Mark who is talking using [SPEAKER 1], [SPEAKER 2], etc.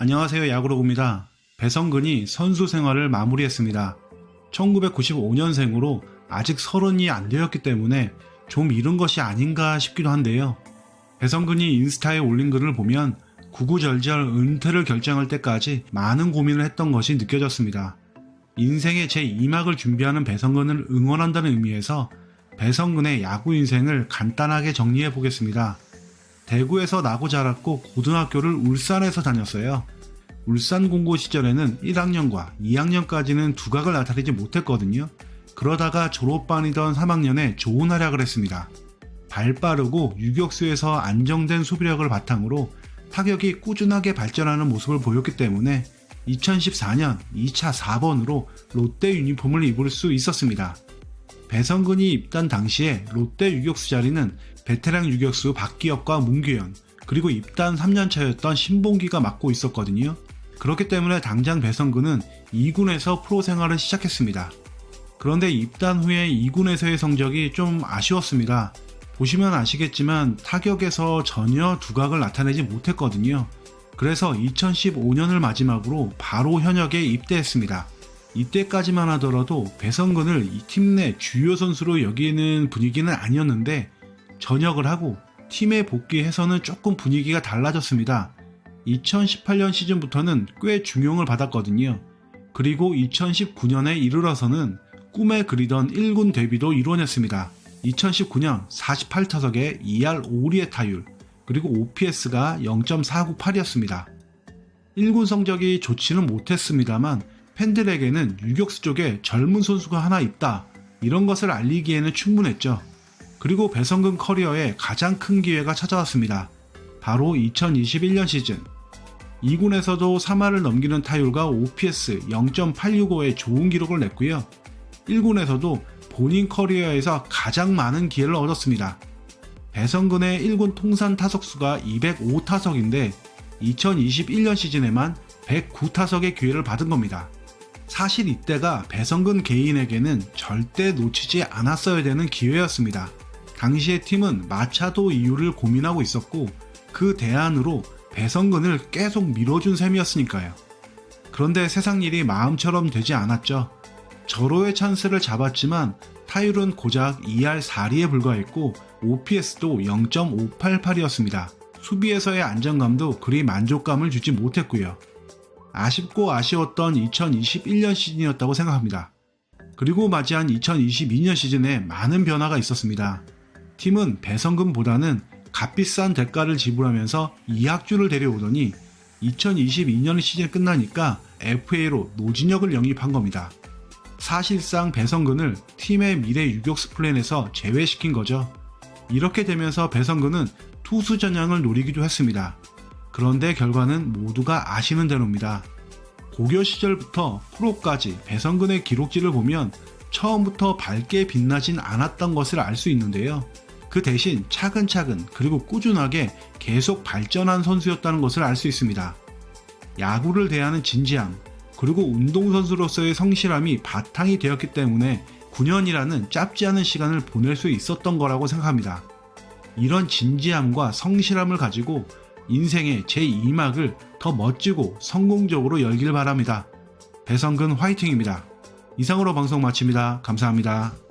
[SPEAKER 1] 안녕하세요. 야구로구입니다. 배성근이 선수 생활을 마무리했습니다. 1995년생으로 아직 서른이 안 되었기 때문에 좀 이른 것이 아닌가 싶기도 한데요. 배성근이 인스타에 올린 글을 보면 구구절절 은퇴를 결정할 때까지 많은 고민을 했던 것이 느껴졌습니다. 인생의 제2막을 준비하는 배성근을 응원한다는 의미에서 배성근의 야구 인생을 간단하게 정리해 보겠습니다. 대구에서 나고 자랐고 고등학교를 울산에서 다녔어요. 울산 공고 시절에는 1학년과 2학년까지는 두각을 나타내지 못했거든요. 그러다가 졸업반이던 3학년에 좋은 활약을 했습니다. 발 빠르고 유격수에서 안정된 수비력을 바탕으로 타격이 꾸준하게 발전하는 모습을 보였기 때문에 2014년 2차 4번으로 롯데 유니폼을 입을 수 있었습니다. 배성근이 입단 당시에 롯데 유격수 자리는 베테랑 유격수 박기혁과 문규현, 그리고 입단 3년차였던 신봉기가 맡고 있었거든요. 그렇기 때문에 당장 배성근은 2군에서 프로 생활을 시작했습니다. 그런데 입단 후에 2군에서의 성적이 좀 아쉬웠습니다. 보시면 아시겠지만 타격에서 전혀 두각을 나타내지 못했거든요. 그래서 2015년을 마지막으로 바로 현역에 입대했습니다. 이때까지만 하더라도 배성근을 이 팀 내 주요 선수로 여기는 분위기는 아니었는데 전역을 하고 팀에 복귀해서는 조금 분위기가 달라졌습니다. 2018년 시즌부터는 꽤 중용을 받았거든요. 그리고 2019년에 이르러서는 꿈에 그리던 1군 데뷔도 이뤄냈습니다. 2019년 48타석에 2할 5리의 타율, 그리고 OPS가 0.498이었습니다. 1군 성적이 좋지는 못했습니다만 팬들에게는 유격수 쪽에 젊은 선수가 하나 있다 이런 것을 알리기에는 충분했죠. 그리고 배성근 커리어에 가장 큰 기회가 찾아왔습니다. 바로 2021년 시즌. 2군에서도 3할을 넘기는 타율과 OPS 0.865의 좋은 기록을 냈고요. 1군에서도 본인 커리어에서 가장 많은 기회를 얻었습니다. 배성근의 1군 통산 타석수가 205타석인데 2021년 시즌에만 109타석의 기회를 받은 겁니다. 사실 이때가 배성근 개인에게는 절대 놓치지 않았어야 되는 기회였습니다. 당시의 팀은 마차도 이유를 고민하고 있었고 그 대안으로 배성근을 계속 밀어준 셈이었으니까요. 그런데 세상 일이 마음처럼 되지 않았죠. 절호의 찬스를 잡았지만 타율은 고작 2할 4리에 불과했고 OPS도 0.588이었습니다. 수비에서의 안정감도 그리 만족감을 주지 못했고요. 아쉽고 아쉬웠던 2021년 시즌이었다고 생각합니다. 그리고 맞이한 2022년 시즌에 많은 변화가 있었습니다. 팀은 배성근보다는 값비싼 대가를 지불하면서 이학주를 데려오더니 2022년 시즌 끝나니까 FA로 노진혁을 영입한 겁니다. 사실상 배성근을 팀의 미래 유격수 플랜에서 제외시킨 거죠. 이렇게 되면서 배성근은 투수 전향을 노리기도 했습니다. 그런데 결과는 모두가 아시는 대로입니다. 고교 시절부터 프로까지 배성근의 기록지를 보면 처음부터 밝게 빛나진 않았던 것을 알 수 있는데요. 그 대신 차근차근 그리고 꾸준하게 계속 발전한 선수였다는 것을 알 수 있습니다. 야구를 대하는 진지함, 그리고 운동선수로서의 성실함이 바탕이 되었기 때문에 9년이라는 짧지 않은 시간을 보낼 수 있었던 거라고 생각합니다. 이런 진지함과 성실함을 가지고 인생의 제2막을 더 멋지고 성공적으로 열길 바랍니다. 배성근 화이팅입니다. 이상으로 방송 마칩니다. 감사합니다.